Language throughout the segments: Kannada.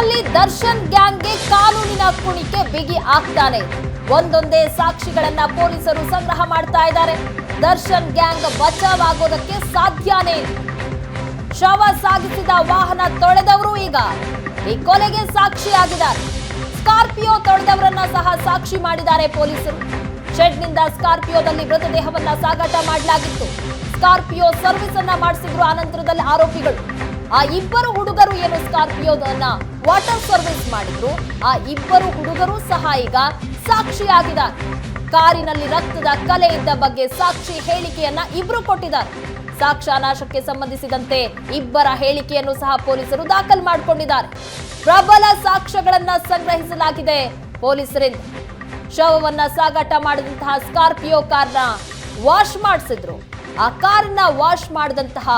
ಒಟ್ಟಿನಲ್ಲಿ ದರ್ಶನ್ ಗ್ಯಾಂಗ್ಗೆ ಕಾನೂನಿನ ಕುಣಿಕೆ ಬಿಗಿ ಆಗ್ತಾನೆ. ಒಂದೊಂದೇ ಸಾಕ್ಷಿಗಳನ್ನ ಪೊಲೀಸರು ಸಂಗ್ರಹ ಮಾಡ್ತಾ ಇದ್ದಾರೆ. ದರ್ಶನ್ ಗ್ಯಾಂಗ್ ಬಚಾವಾಗೋದಕ್ಕೆ ಸಾಧ್ಯನೇ. ಶವ ಸಾಗಿಸಿದ ವಾಹನ ತೊಳೆದವರು ಈಗ ಈ ಕೊಲೆಗೆ ಸಾಕ್ಷಿಯಾಗಿದ್ದಾರೆ. ಸ್ಕಾರ್ಪಿಯೋ ತೊಳೆದವರನ್ನ ಸಹ ಸಾಕ್ಷಿ ಮಾಡಿದ್ದಾರೆ ಪೊಲೀಸರು. ಶೆಡ್ನಿಂದ ಸ್ಕಾರ್ಪಿಯೋದಲ್ಲಿ ಮೃತದೇಹವನ್ನ ಸಾಗಾಟ ಮಾಡಲಾಗಿತ್ತು. ಸ್ಕಾರ್ಪಿಯೋ ಸರ್ವಿಸ್ ಅನ್ನ ಮಾಡಿಸಿದ್ರು ಆನಂತರದಲ್ಲಿ ಆರೋಪಿಗಳು. ಆ ಇಬ್ಬರು ಹುಡುಗರು ಏನು ಸ್ಕಾರ್ಪಿಯೋದನ್ನ ವಾಟರ್ ಸರ್ವಿಸ್ ಮಾಡಿದ್ರು? ಆ ಇಬ್ಬರು ಹುಡುಗರು ಸಹ ಈಗ ಸಾಕ್ಷಿಯಾಗಿದ್ದಾರೆ. ಕಾರಿನಲ್ಲಿ ರಕ್ತದ ಕಲೆ ಇದ್ದ ಬಗ್ಗೆ ಸಾಕ್ಷಿ ಹೇಳಿಕೆಯನ್ನ ಇಬ್ರು ಕೊಟ್ಟಿದ್ದಾರೆ. ಸಾಕ್ಷ್ಯಾನಾಶಕ್ಕೆ ಸಂಬಂಧಿಸಿದಂತೆ ಇಬ್ಬರ ಹೇಳಿಕೆಯನ್ನು ಸಹ ಪೊಲೀಸರು ದಾಖಲು ಮಾಡಿಕೊಂಡಿದ್ದಾರೆ. ಪ್ರಬಲ ಸಾಕ್ಷ್ಯಗಳನ್ನ ಸಂಗ್ರಹಿಸಲಾಗಿದೆ ಪೊಲೀಸರಿಂದ. ಶವವನ್ನ ಸಾಗಾಟ ಮಾಡಿದಂತಹ ಸ್ಕಾರ್ಪಿಯೋ ಕಾರ್ನ ವಾಶ್ ಮಾಡಿಸಿದ್ರು. ಆ ಕಾರನ್ನ ವಾಶ್ ಮಾಡಿದಂತಹ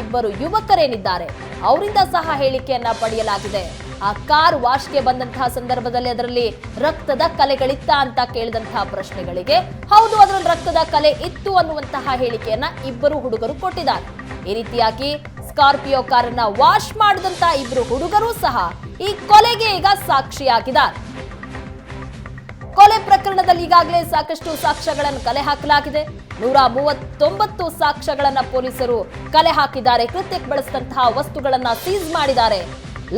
ಇಬ್ಬರು ಯುವಕರೇನಿದ್ದಾರೆ? ಅವರಿಂದ ಸಹ ಹೇಳಿಕೆಯನ್ನ ಪಡೆಯಲಾಗಿದೆ. ಆ ಕಾರ್ ವಾಶ್ಗೆ ಬಂದಂತಹ ಸಂದರ್ಭದಲ್ಲಿ ಅದರಲ್ಲಿ ರಕ್ತದ ಕಲೆಗಳಿತ್ತ ಅಂತ ಕೇಳಿದಂತಹ ಪ್ರಶ್ನೆಗಳಿಗೆ, ಹೌದು, ಅದರಲ್ಲಿ ರಕ್ತದ ಕಲೆ ಇತ್ತು ಅನ್ನುವಂತಹ ಹೇಳಿಕೆಯನ್ನ ಇಬ್ಬರು ಹುಡುಗರು ಕೊಟ್ಟಿದ್ದಾರೆ. ಈ ರೀತಿಯಾಗಿ ಸ್ಕಾರ್ಪಿಯೋ ಕಾರನ್ನ ವಾಶ್ ಮಾಡಿದಂತಹ ಇಬ್ಬರು ಹುಡುಗರು ಸಹ ಈ ಕೊಲೆಗೆ ಈಗ ಸಾಕ್ಷಿಯಾಗಿದ್ದಾರೆ. ಕೊಲೆ ಪ್ರಕರಣದಲ್ಲಿ ಈಗಾಗಲೇ ಸಾಕಷ್ಟು ಸಾಕ್ಷ್ಯಗಳನ್ನು ಕಲೆ ಹಾಕಲಾಗಿದೆ. ನೂರ ಮೂವತ್ತೊಂಬತ್ತು ಸಾಕ್ಷ್ಯಗಳನ್ನ ಪೊಲೀಸರು ಕಲೆ ಹಾಕಿದ್ದಾರೆ. ಕೃತ್ಯಕ್ಕೆ ಬಳಸಿದಂತಹ ವಸ್ತುಗಳನ್ನ ಸೀಸ್ ಮಾಡಿದ್ದಾರೆ.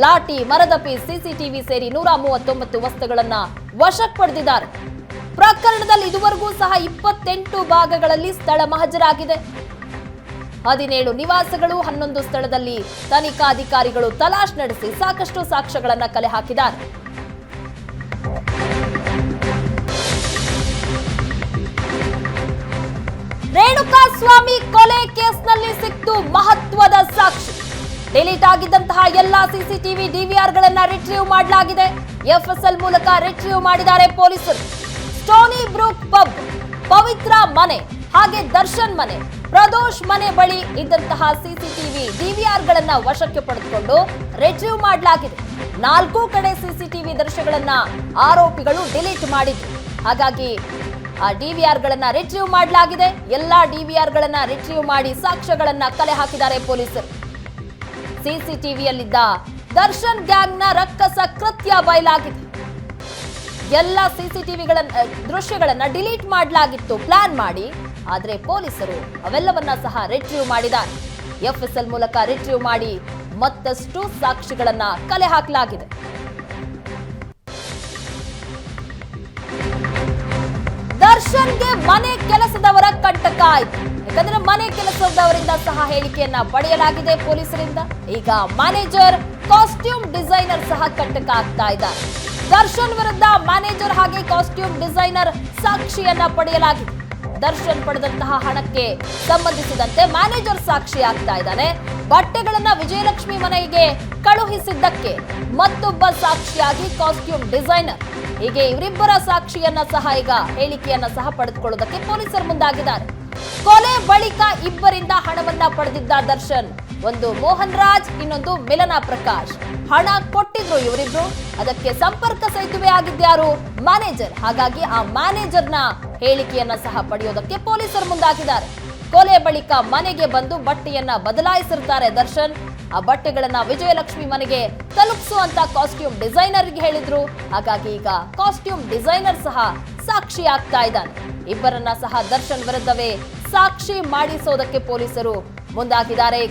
ಲಾಠಿ ಮರದಪಿ ಸಿಸಿಟಿವಿ ಸೇರಿ ನೂರ ಮೂವತ್ತೊಂಬತ್ತು ವಸ್ತುಗಳನ್ನ ವಶಕ್ಕೆ ಪಡೆದಿದ್ದಾರೆ. ಪ್ರಕರಣದಲ್ಲಿ ಇದುವರೆಗೂ ಸಹ ಇಪ್ಪತ್ತೆಂಟು ಭಾಗಗಳಲ್ಲಿ ಸ್ಥಳ ಮಹಜರಾಗಿದೆ. ಹದಿನೇಳು ನಿವಾಸಗಳು ಹನ್ನೊಂದು ಸ್ಥಳದಲ್ಲಿ ತನಿಖಾಧಿಕಾರಿಗಳು ತಲಾಶ್ ನಡೆಸಿ ಸಾಕಷ್ಟು ಸಾಕ್ಷ್ಯಗಳನ್ನ ಕಲೆ ಹಾಕಿದ್ದಾರೆ. ಮಹತ್ವದ ಸಾಕ್ಷಿ. ಡಿಲೀಟ್ ಆಗಿದ್ದಂತಹ ಎಲ್ಲಾ ಸಿಸಿಟಿವಿ ಡಿವಿಆರ್ ಗಳನ್ನ ರಿಟ್ರೀವ್ ಮಾಡಲಾಗಿದೆ ಎಫ್ಎಸ್ಎಲ್ ಮೂಲಕ ರಿಟ್ರೀವ್ ಮಾಡಿದ್ದಾರೆ ಪೊಲೀಸರು. ಸ್ಟೋನಿ ಬ್ರೂಕ್ ಪಬ್ ಪವಿತ್ರ ಮನೆ, ಹಾಗೆ ದರ್ಶನ್ ಮನೆ, ಪ್ರದೋಷ್ ಮನೆ ಬಳಿ ಇದ್ದಂತಹ ಸಿಸಿಟಿವಿ ಡಿವಿಆರ್ ಗಳನ್ನ ವಶಕ್ಕೆ ಪಡೆದುಕೊಂಡು ರಿಟ್ರೀವ್ ಮಾಡಲಾಗಿದೆ. ನಾಲ್ಕು ಕಡೆ ಸಿಸಿಟಿವಿ ದೃಶ್ಯಗಳನ್ನ ಆರೋಪಿಗಳು ಡಿಲೀಟ್ ಮಾಡಿದ್ರು. ಹಾಗಾಗಿ ಆ ಡಿವಿಆರ್ ಗಳನ್ನ ರಿಟ್ರೀವ್ ಮಾಡಲಾಗಿದೆ. ಎಲ್ಲಾ ಡಿವಿಆರ್ ಗಳನ್ನ ರಿಟ್ರೀವ್ ಮಾಡಿ ಸಾಕ್ಷ್ಯಗಳನ್ನ ಕಲೆ ಹಾಕಿದ್ದಾರೆ ಪೊಲೀಸರು. ಸಿಸಿಟಿವಿಯಲ್ಲಿದ್ದ ದರ್ಶನ್ ಗ್ಯಾಂಗ್ನ ರಕ್ಕಸ ಕೃತ್ಯ ಬಯಲಾಗಿದೆ. ಎಲ್ಲ ಸಿಸಿಟಿವಿಗಳ ದೃಶ್ಯಗಳನ್ನ ಡಿಲೀಟ್ ಮಾಡಲಾಗಿತ್ತು, ಪ್ಲಾನ್ ಮಾಡಿ. ಆದರೆ ಪೊಲೀಸರು ಅವೆಲ್ಲವನ್ನ ಸಹ ರಿಟ್ರೀವ್ ಮಾಡಿದ್ದಾರೆ. ಎಫ್ಎಸ್ಎಲ್ ಮೂಲಕ ರಿಟ್ರೀವ್ ಮಾಡಿ ಮತ್ತಷ್ಟು ಸಾಕ್ಷಿಗಳನ್ನ ಕಲೆ ಹಾಕಲಾಗಿದೆ. ಮನೆ ಕೆಲಸದವರ ಕಂಟಕ ಆಯ್ತು ಯಾಕಂದ್ರೆ ಮನೆ ಕೆಲಸದವರಿಂದ ಸಹ ಹೇಳಿಕೆಯನ್ನ ಪಡೆಯಲಾಗಿದೆ ಪೊಲೀಸರಿಂದ. ಈಗ ಮ್ಯಾನೇಜರ್, ಕಾಸ್ಟ್ಯೂಮ್ ಡಿಸೈನರ್ ಸಹ ಕಂಟಕ ಆಗ್ತಾ ಇದ್ದಾರೆ. ದರ್ಶನ್ ವಿರುದ್ಧ ಮ್ಯಾನೇಜರ್ ಹಾಗೆ ಕಾಸ್ಟ್ಯೂಮ್ ಡಿಸೈನರ್ ಸಾಕ್ಷಿಯನ್ನ ಪಡೆಯಲಾಗಿದೆ. ದರ್ಶನ್ ಪಡೆದಂತಹ ಹಣಕ್ಕೆ ಸಂಬಂಧಿಸಿದಂತೆ ಮ್ಯಾನೇಜರ್ ಸಾಕ್ಷಿ ಆಗ್ತಾ ಇದ್ದಾನೆ. ಬಟ್ಟೆಗಳನ್ನ ವಿಜಯಲಕ್ಷ್ಮಿ ಮನೆಗೆ ಕಳುಹಿಸಿದ್ದಕ್ಕೆ ಮತ್ತೊಬ್ಬ ಸಾಕ್ಷಿಯಾಗಿ ಕಾಸ್ಟ್ಯೂಮ್ ಡಿಸೈನರ್. ಹೀಗೆ ಇವರಿಬ್ಬರ ಸಾಕ್ಷಿಯನ್ನ ಸಹ ಈಗ ಹೇಳಿಕೆಯನ್ನ ಸಹ ಪಡೆದುಕೊಳ್ಳೋದಕ್ಕೆ ಪೊಲೀಸರು ಮುಂದಾಗಿದ್ದಾರೆ. ಕೊಲೆ ಬಳಿಕ ಇಬ್ಬರಿಂದ ಹಣವನ್ನ ಪಡೆದಿದ್ದ ದರ್ಶನ್, ಒಂದು ಮೋಹನ್ ರಾಜ್, ಇನ್ನೊಂದು ಮಿಲನಾ ಪ್ರಕಾಶ್. ಹಣ ಕೊಟ್ಟಿದ್ರು ಇವರಿಬ್ರು. ಅದಕ್ಕೆ ಸಂಪರ್ಕ ಸೇತುವೆ ಆಗಿದ್ಯಾರು ಮ್ಯಾನೇಜರ್. ಹಾಗಾಗಿ ಆ ಮ್ಯಾನೇಜರ್ನ ಹೇಳಿಕೆಯನ್ನ ಸಹ ಪಡೆಯೋದಕ್ಕೆ ಪೊಲೀಸರು ಮುಂದಾಗಿದ್ದಾರೆ. ಕೊಲೆ ಬಳಿಕ ಮನೆಗೆ ಬಂದು ಬಟ್ಟೆಯನ್ನ ಬದಲಾಯಿಸಿರ್ತಾರೆ ದರ್ಶನ್. ಆ ಬಟ್ಟೆಗಳನ್ನ ವಿಜಯಲಕ್ಷ್ಮಿ ಮನೆಗೆ ತಲುಪಿಸುವಂತ ಕಾಸ್ಟ್ಯೂಮ್ ಡಿಸೈನರ್ಗೆ ಹೇಳಿದ್ರು. ಹಾಗಾಗಿ ಈಗ ಕಾಸ್ಟ್ಯೂಮ್ ಡಿಸೈನರ್ ಸಹ ಸಾಕ್ಷಿ ಆಗ್ತಾ ಇದ್ದಾನೆ. ಇಬ್ಬರನ್ನ ಸಹ ದರ್ಶನ್ ವಿರುದ್ಧವೇ ಸಾಕ್ಷಿ ಮಾಡಿಸೋದಕ್ಕೆ ಪೊಲೀಸರು ಮುಂದಾಗಿದ್ದಾರೆ.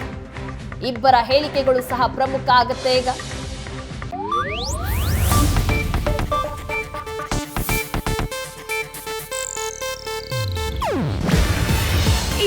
ಇಬ್ಬರ ಹೇಳಿಕೆಗಳು ಸಹ ಪ್ರಮುಖ ಆಗುತ್ತೆ ಈಗ.